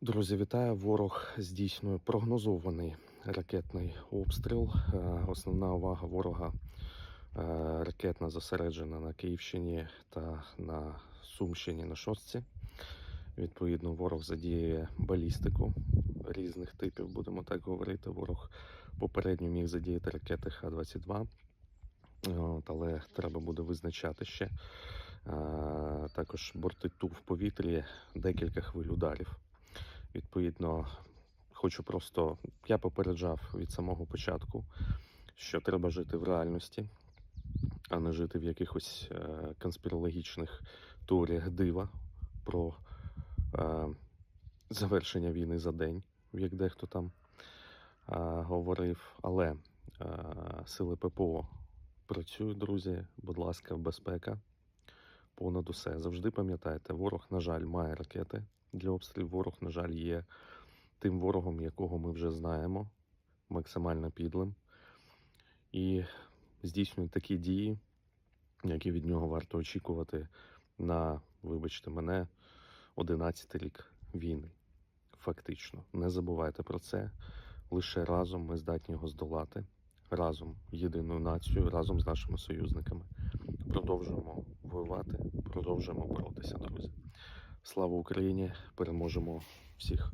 Друзі, вітаю! Ворог здійснює прогнозований ракетний обстріл. Е, Основна увага ворога е, ракетна зосереджена на Київщині та на Сумщині на шостці. Відповідно, ворог задіє балістику різних типів, будемо так говорити. Ворог попередньо міг задіяти ракети Х-22, От, але треба буде визначати ще. Е, Також борти Ту в повітрі декілька хвиль ударів. Відповідно, хочу просто, я попереджав від самого початку, що треба жити в реальності, а не жити в якихось е, конспірологічних теоріях дива про е, завершення війни за день, як дехто там е, говорив. Але сили ППО працюють, друзі. Будь ласка, безпека. Понад усе. Завжди пам'ятайте, ворог, на жаль, має ракети для обстрілів. Ворог, на жаль, є тим ворогом, якого ми вже знаємо, максимально підлим. І здійснює такі дії, які від нього варто очікувати на, вибачте мене, 11 рік війни. Фактично. Не забувайте про це. Лише разом ми здатні його здолати. Разом єдиною нацією, разом з нашими союзниками. Продовжуємо воювати, продовжуємо боротися, друзі. Слава Україні! Переможемо всіх!